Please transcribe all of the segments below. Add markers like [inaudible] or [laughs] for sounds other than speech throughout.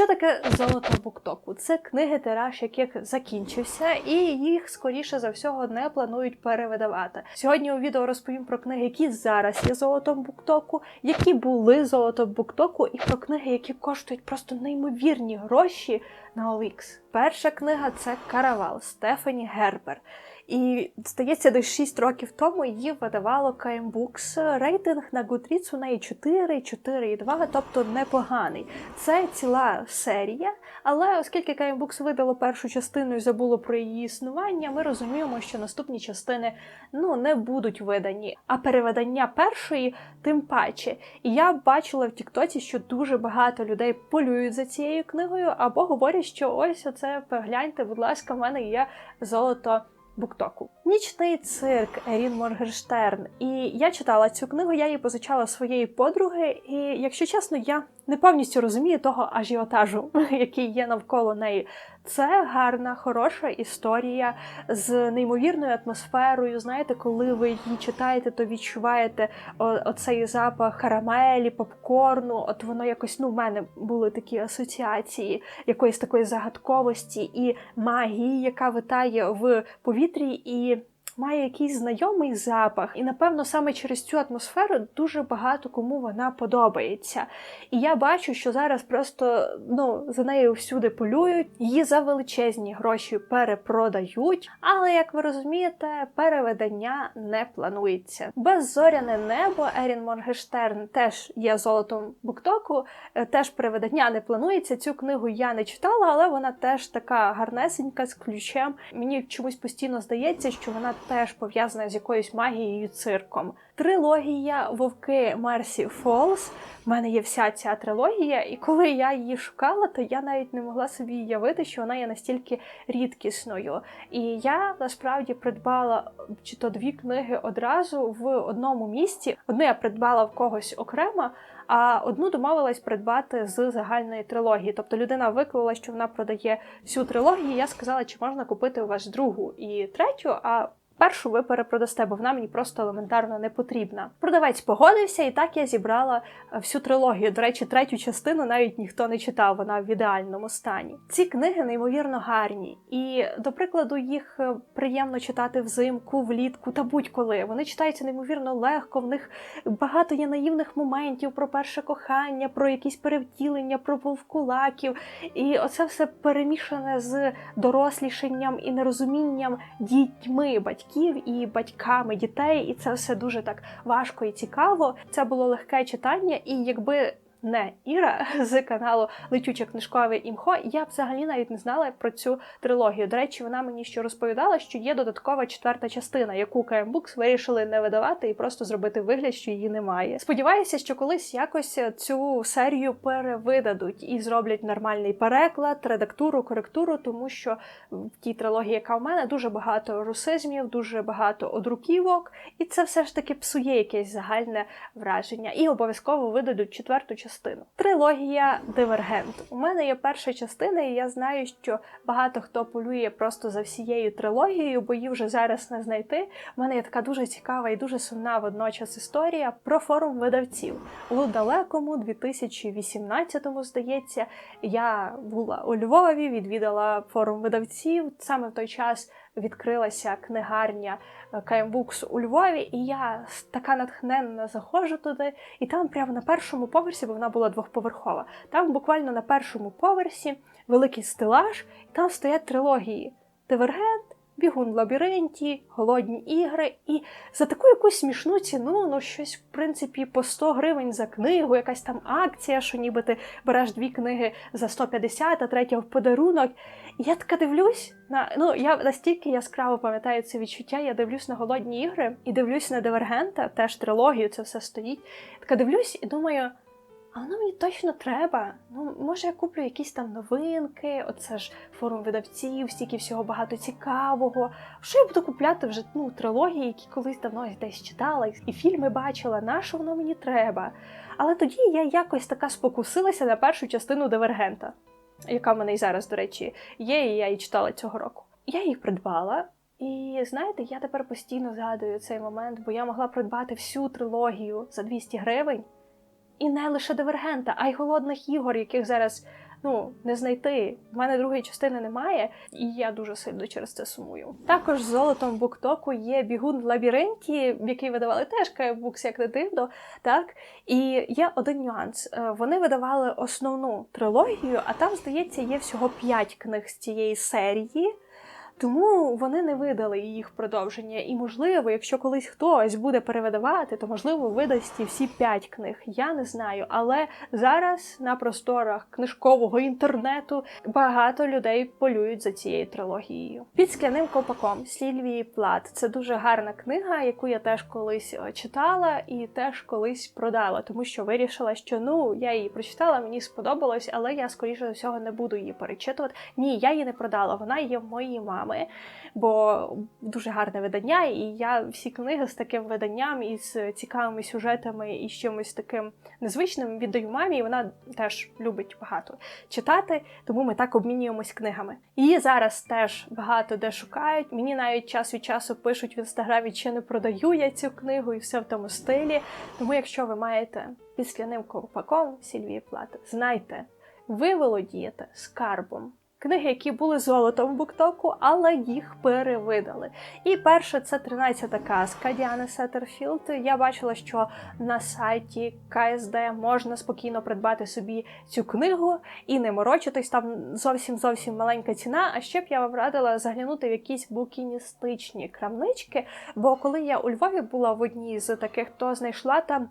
Що таке золото буктоку? Це книги, тираж яких закінчився, і їх скоріше за всього не планують перевидавати. Сьогодні у відео розповім про книги, які зараз є золотом буктоку, які були золотом буктоку, і про книги, які коштують просто неймовірні гроші на OLX. Перша книга це Каравал Стефані Гербер. І здається, десь 6 років тому її видавало KM Books. Рейтинг на Goodreads у неї 4, 4,2, тобто непоганий. Це ціла серія, але оскільки KM Books видало першу частину і забуло про її існування, ми розуміємо, що наступні частини ну не будуть видані. А переведення першої тим паче. І я бачила в Тіктоці, що дуже багато людей полюють за цією книгою, або говорять, що ось оце погляньте, будь ласка, в мене є золото. Буктоку. Нічний цирк Ерін Моргенштерн. І я читала цю книгу, я її позичала своєї подруги, і якщо чесно, я не повністю розумію того ажіотажу, [laughs] який є навколо неї. Це гарна, хороша історія з неймовірною атмосферою. Знаєте, коли ви її читаєте, то відчуваєте оцей запах карамелі, попкорну. От воно якось ну в мене були такі асоціації якоїсь такої загадковості і магії, яка витає в повітрі і має якийсь знайомий запах, і напевно саме через цю атмосферу дуже багато кому вона подобається. І я бачу, що зараз просто ну за нею всюди полюють, її за величезні гроші перепродають. Але як ви розумієте, переведення не планується. Беззоряне небо Ерін Моргештерн теж є золотом буктоку, е, теж переведення не планується. Цю книгу я не читала, але вона теж така гарнесенька з ключем. Мені чомусь постійно здається, що вона теж пов'язана з якоюсь магією цирком. Трилогія Вовки Марсі Фолз. У мене є вся ця трилогія, і коли я її шукала, то я навіть не могла собі уявити, що вона є настільки рідкісною. І я насправді придбала чи то дві книги одразу в одному місці. Одну я придбала в когось окремо. А одну домовилась придбати з загальної трилогії. Тобто людина виклала, що вона продає всю трилогію. Я сказала, чи можна купити у вас другу і третю. А Першу ви перепродасте, бо вона мені просто елементарно не потрібна. Продавець погодився, і так я зібрала е, всю трилогію. До речі, третю частину навіть ніхто не читав, вона в ідеальному стані. Ці книги неймовірно гарні, і, до прикладу, їх е, приємно читати взимку, влітку та будь-коли. Вони читаються неймовірно легко. В них багато є наївних моментів про перше кохання, про якісь перевтілення, про вовкулаків. І оце все перемішане з дорослішенням і нерозумінням дітьми батьків батьків і батьками дітей, і це все дуже так важко і цікаво. Це було легке читання, і якби не Іра з каналу Летюче книжкове імхо, я взагалі навіть не знала про цю трилогію. До речі, вона мені ще розповідала, що є додаткова четверта частина, яку KM Books вирішили не видавати і просто зробити вигляд, що її немає. Сподіваюся, що колись якось цю серію перевидадуть і зроблять нормальний переклад, редактуру, коректуру, тому що в тій трилогії, яка в мене, дуже багато русизмів, дуже багато одруківок, і це все ж таки псує якесь загальне враження. І обов'язково видадуть четверту частину частину. Трилогія Дивергент. У мене є перша частина, і я знаю, що багато хто полює просто за всією трилогією, бо її вже зараз не знайти. У мене є така дуже цікава і дуже сумна водночас історія про форум видавців. У далекому 2018-му, здається, я була у Львові, відвідала форум видавців. Саме в той час відкрилася книгарня Каймбукс у Львові, і я така натхненна заходжу туди, і там прямо на першому поверсі, бо вона була двохповерхова, там буквально на першому поверсі великий стелаж, і там стоять трилогії. Дивергент, Бігун в лабіринті, голодні ігри, і за таку якусь смішну ціну, ну щось, в принципі, по 100 гривень за книгу, якась там акція, що ніби ти береш дві книги за 150, а третя в подарунок. І я така дивлюсь на ну я настільки яскраво пам'ятаю це відчуття. Я дивлюсь на голодні ігри і дивлюсь на Дивергента, теж трилогію, це все стоїть. Така дивлюсь і думаю. А воно мені точно треба. Ну, може, я куплю якісь там новинки, оце ж форум видавців, стільки всього багато цікавого. Що я буду купляти вже ну, трилогії, які колись давно десь читала, і фільми бачила, на що воно мені треба. Але тоді я якось така спокусилася на першу частину Дивергента яка в мене і зараз, до речі, є, і я її читала цього року. Я їх придбала. І знаєте, я тепер постійно згадую цей момент, бо я могла придбати всю трилогію за 200 гривень. І не лише дивергента, а й голодних ігор, яких зараз ну не знайти. В мене другої частини немає, і я дуже сильно через це сумую. Також золотом буктоку є бігун в лабіринті, який видавали теж Кайбукс, як не дивно. Так і є один нюанс. Е, Вони видавали основну трилогію, а там, здається, є всього п'ять книг з цієї серії. Тому вони не видали їх продовження. І, можливо, якщо колись хтось буде перевидавати, то можливо видасть і всі п'ять книг. Я не знаю. Але зараз на просторах книжкового інтернету багато людей полюють за цією трилогією. Під скляним ковпаком Сільвії Плат. Це дуже гарна книга, яку я теж колись е, читала і теж колись продала, тому що вирішила, що ну я її прочитала, мені сподобалось, але я скоріше за всього не буду її перечитувати. Ні, я її не продала. Вона є в моїй мами бо дуже гарне видання, і я всі книги з таким виданням і з цікавими сюжетами і з чимось таким незвичним віддаю мамі. і Вона теж любить багато читати, тому ми так обмінюємось книгами. Її зараз теж багато де шукають. Мені навіть час від часу пишуть в інстаграмі, чи не продаю я цю книгу, і все в тому стилі. Тому, якщо ви маєте під скляним ковпаком Сільвії Плати, знайте, ви володієте скарбом книги, які були золотом в буктоку, але їх перевидали. І перше це 13-та казка Діани Сеттерфілд. Я бачила, що на сайті КСД можна спокійно придбати собі цю книгу і не морочитись. Там зовсім зовсім маленька ціна. А ще б я вам радила заглянути в якісь букіністичні крамнички. Бо коли я у Львові була в одній з таких, то знайшла там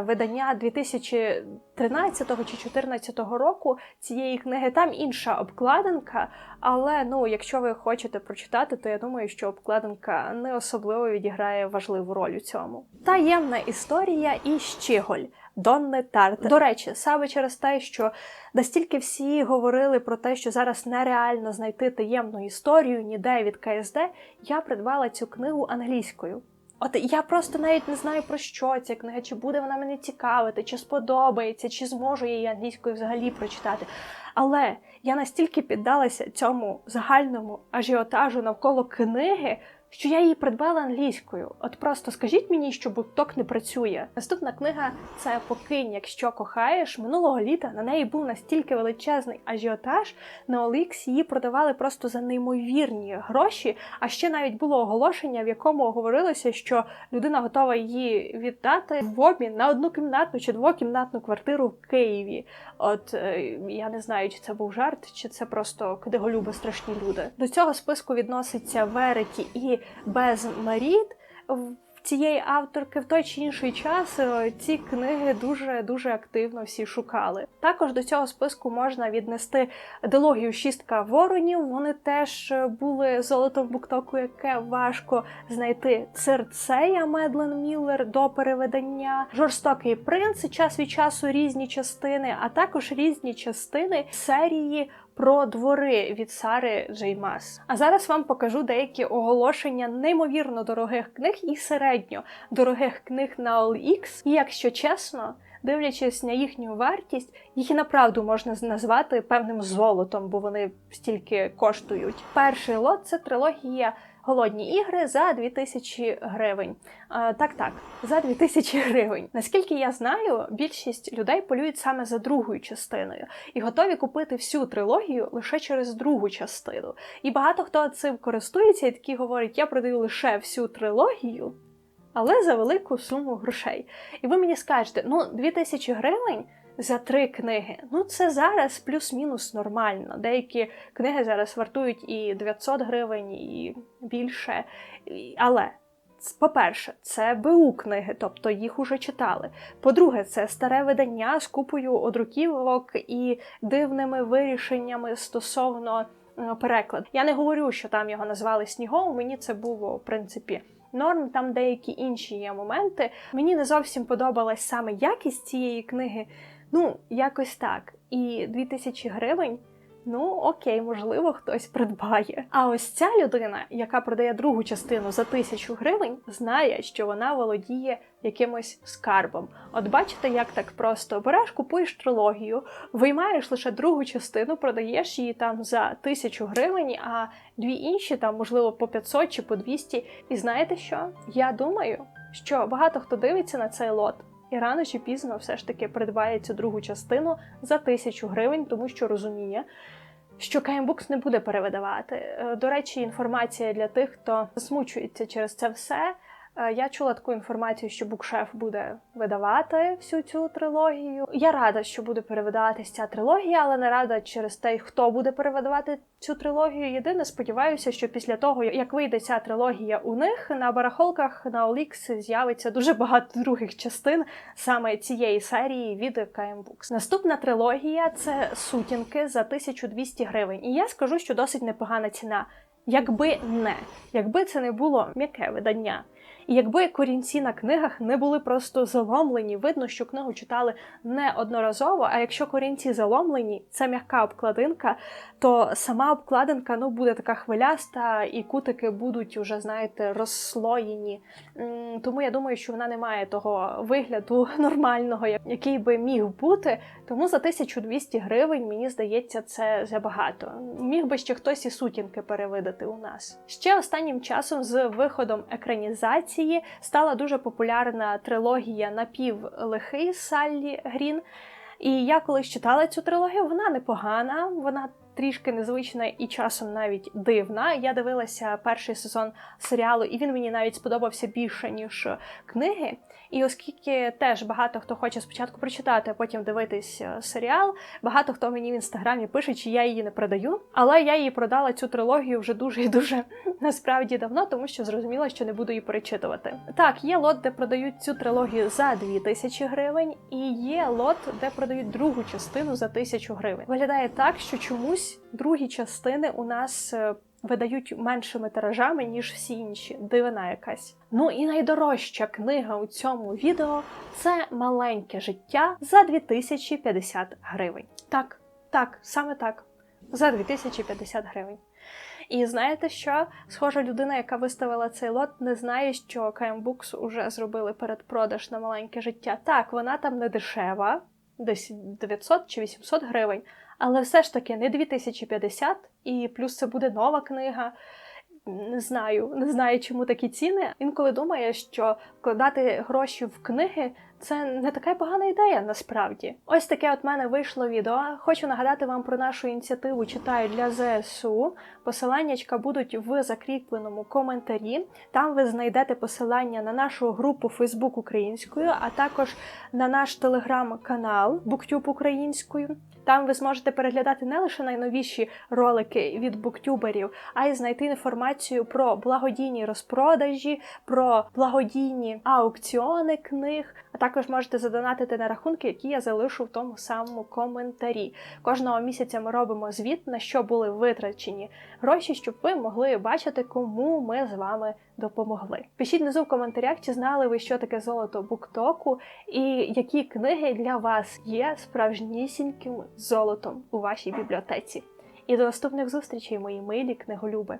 видання 2013 чи 2014 року цієї книги. Там інша обкладинка, але ну, якщо ви хочете прочитати, то я думаю, що обкладинка не особливо відіграє важливу роль у цьому. Таємна історія і Щіголь. Донни Тарт. До речі, саме через те, що настільки всі говорили про те, що зараз нереально знайти таємну історію ніде від КСД, я придбала цю книгу англійською. От я просто навіть не знаю про що ця книга, чи буде вона мене цікавити, чи сподобається, чи зможу я її англійською взагалі прочитати. Але я настільки піддалася цьому загальному ажіотажу навколо книги, що я її придбала англійською. От просто скажіть мені, що букток не працює. Наступна книга це Покинь, якщо кохаєш. Минулого літа на неї був настільки величезний ажіотаж. На OLX її продавали просто за неймовірні гроші. А ще навіть було оголошення, в якому говорилося, що людина готова її віддати в обмін на однокімнатну чи двокімнатну квартиру в Києві. От е, я не знаю, чи це був жарт, чи це просто кидоголюби страшні люди. До цього списку відноситься Вереті і без Маріт. Цієї авторки в той чи інший час е, ці книги дуже дуже активно всі шукали. Також до цього списку можна віднести дилогію Шістка воронів. Вони теж е, були золотом буктоку, яке важко знайти. Церцея Медлен Міллер до переведення, жорстокий принц час від часу різні частини, а також різні частини серії про двори від Сари Джеймас. А зараз вам покажу деякі оголошення неймовірно дорогих книг і середньо дорогих книг на OLX. І якщо чесно. Дивлячись на їхню вартість, їх і направду можна назвати певним золотом, бо вони стільки коштують. Перший лот це трилогія голодні ігри за 2000 гривень. А, так, так, за 2000 гривень. Наскільки я знаю, більшість людей полюють саме за другою частиною і готові купити всю трилогію лише через другу частину. І багато хто цим користується і такі говорять: я продаю лише всю трилогію. Але за велику суму грошей. І ви мені скажете, ну 2000 гривень за три книги. Ну, це зараз плюс-мінус нормально. Деякі книги зараз вартують і 900 гривень, і більше. Але. По-перше, це БУ книги, тобто їх уже читали. По-друге, це старе видання з купою одруківок і дивними вирішеннями стосовно е, перекладу. Я не говорю, що там його назвали снігом. Мені це було в принципі норм. Там деякі інші є моменти. Мені не зовсім подобалась саме якість цієї книги. Ну, якось так. І 2000 гривень. Ну, окей, можливо, хтось придбає. А ось ця людина, яка продає другу частину за тисячу гривень, знає, що вона володіє якимось скарбом. От бачите, як так просто береш, купуєш трилогію, виймаєш лише другу частину, продаєш її там за тисячу гривень, а дві інші там, можливо, по 500 чи по 200. І знаєте що? Я думаю, що багато хто дивиться на цей лот і рано чи пізно все ж таки придбає цю другу частину за тисячу гривень, тому що розуміє. Що KMBooks не буде перевидавати. Е, До речі, інформація для тих, хто засмучується через це все. Е, Я чула таку інформацію, що букшеф буде видавати всю цю трилогію. Я рада, що буде перевидаватись ця трилогія, але не рада через те, хто буде перевидавати цю трилогію. Єдине, сподіваюся, що після того, як вийде ця трилогія у них на барахолках на OLX з'явиться дуже багато других частин саме цієї серії від KM Books. Наступна трилогія це сутінки за 1200 гривень. І я скажу, що досить непогана ціна. Якби не, якби це не було м'яке видання. І якби корінці на книгах не були просто заломлені, видно, що книгу читали не одноразово. А якщо корінці заломлені, це м'яка обкладинка, то сама обкладинка ну буде така хвиляста, і кутики будуть уже, знаєте, розслоєні. Тому я думаю, що вона не має того вигляду [laughs] нормального, який би міг бути. Тому за 1200 гривень мені здається, це забагато. Міг би ще хтось і сутінки перевидати у нас. Ще останнім часом з виходом екранізації стала дуже популярна трилогія напівлихий Саллі Грін. І я колись читала цю трилогію, вона непогана, вона трішки незвична і часом навіть дивна. Я дивилася перший сезон серіалу, і він мені навіть сподобався більше, ніж книги. І оскільки теж багато хто хоче спочатку прочитати, а потім дивитись е, серіал, багато хто мені в інстаграмі пише, чи я її не продаю. Але я її продала цю трилогію вже дуже і дуже [laughs] насправді давно, тому що зрозуміла, що не буду її перечитувати. Так, є лот, де продають цю трилогію за 2000 гривень, і є лот, де продають другу частину за 1000 гривень. Виглядає так, що чомусь другі частини у нас. е, Видають меншими тиражами, ніж всі інші. Дивина якась. Ну і найдорожча книга у цьому відео це маленьке життя за 2050 гривень. Так, так, саме так. За 2050 гривень. І знаєте що? Схожа людина, яка виставила цей лот, не знає, що KM Books уже зробили передпродаж на маленьке життя. Так, вона там не дешева, десь 900 чи 800 гривень, але все ж таки не 2050, і плюс це буде нова книга. Не знаю, не знаю, чому такі ціни. Інколи думає, що вкладати гроші в книги це не така погана ідея насправді. Ось таке от мене вийшло відео. Хочу нагадати вам про нашу ініціативу Читаю для ЗСУ. Посиланнячка будуть в закріпленому коментарі. Там ви знайдете посилання на нашу групу Facebook українською, а також на наш телеграм-канал BookTube українською. Там ви зможете переглядати не лише найновіші ролики від буктюберів, а й знайти інформацію про благодійні розпродажі, про благодійні аукціони книг. А також можете задонатити на рахунки, які я залишу в тому самому коментарі. Кожного місяця ми робимо звіт, на що були витрачені гроші, щоб ви могли бачити, кому ми з вами допомогли. Пишіть внизу в коментарях, чи знали ви, що таке золото буктоку, і які книги для вас є справжнісіньким золотом у вашій бібліотеці. І до наступних зустрічей, мої милі книголюби!